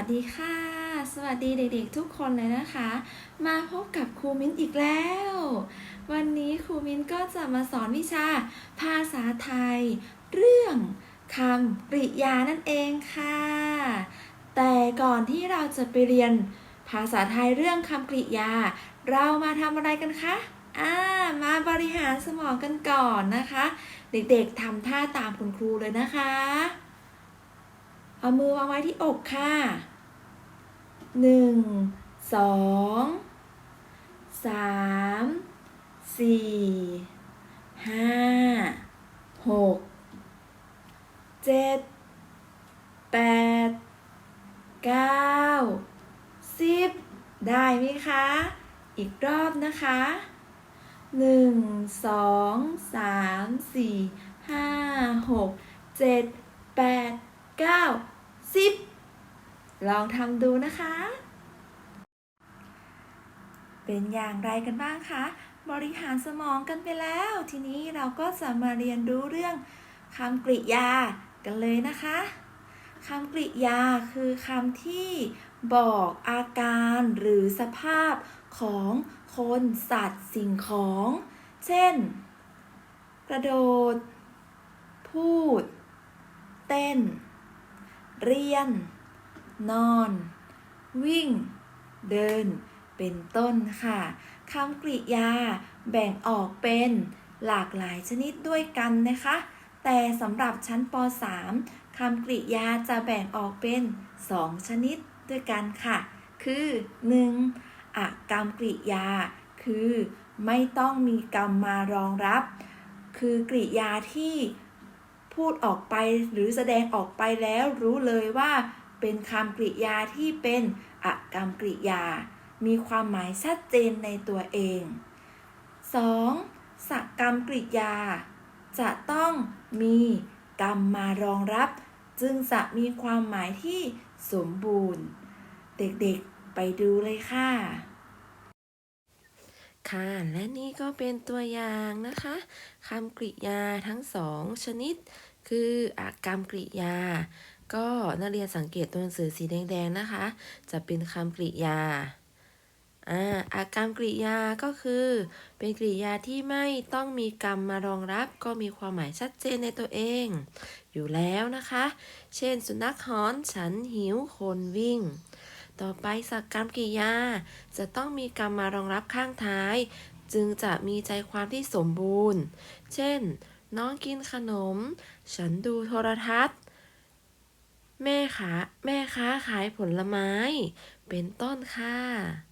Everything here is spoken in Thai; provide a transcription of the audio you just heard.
สวัสดีเด็กๆทุกคนเลยนะคะ มาพบกับครูมิ้นอีกแล้ว วันนี้ครูมิ้นก็จะมาสอนวิชา ภาษาไทย เรื่องคำกริยานั่นเองค่ะ แต่ก่อนที่เราจะไปเรียน ภาษาไทยเรื่องคำกริยา เรามาทำอะไรกันคะอ่ามาบริหารสมองกันก่อนนะคะ เด็กๆทำท่าตามคุณครูเลยนะคะ เอามือวางไว้ที่อกค่ะหนึ่งสองสามสี่ห้าหกเจ็ดแปดเก้าสิบได้ไหมคะ อีกรอบนะคะหนึ่งสองสามสี่ห้าหกเจ็ดแปด เก้าสิบลองทำดูนะคะ เป็นอย่างไรกันบ้างคะ บริหารสมองกันไปแล้ว ทีนี้เราก็จะมาเรียนรู้เรื่องคำกริยากันเลยนะคะคำกริยาคือคำที่บอกอาการหรือสภาพของคนสัตว์สิ่งของ เช่น กระโดด พูด เต้น เรียน นอน วิ่ง เดิน เป็นต้นค่ะคำกริยาแบ่งออกเป็นหลากหลายชนิดด้วยกันนะคะ แต่สำหรับชั้นป .3 คำกริยาจะแบ่งออกเป็น 2 ชนิดด้วยกันค่ะ คือ 1. อะกรรมกริยา คือ ไม่ต้องมีกรรมมารองรับ คือกริยาที่ พูดออกไปหรือแสดงออกไปแล้วรู้เลยว่าเป็นคำกริยาที่เป็นอะกรรมกริยา มีความหมายชัดเจนในตัวเอง 2. สกรรมกริยา จะต้องมีกรรมมารองรับ จึงจะมีความหมายที่สมบูรณ์ เด็กๆไปดูเลยค่ะ ค่ะ และนี่ก็เป็นตัวอย่างนะคะคำกริยาทั้งสองชนิด คืออากรรมกริยา ก็นักเรียนสังเกตตัวหนังสือสีแดงๆนะคะ จะเป็นคำกริยาอ่าอากรรมกริยาก็คือ เป็นกริยาที่ไม่ต้องมีกรรมมารองรับ ก็มีความหมายชัดเจนในตัวเอง อยู่แล้วนะคะ เช่น สุนัขหอน ฉันหิว คนวิ่ง ต่อไปสักกรรมกริยา จะต้องมีกรรมมารองรับข้างท้าย จึงจะมีใจความที่สมบูรณ์ เช่น น้องกินขนม ฉันดูโทรทัศน์ แม่ขาแม่ค้าขายผลไม้ เป็นต้นค่ะ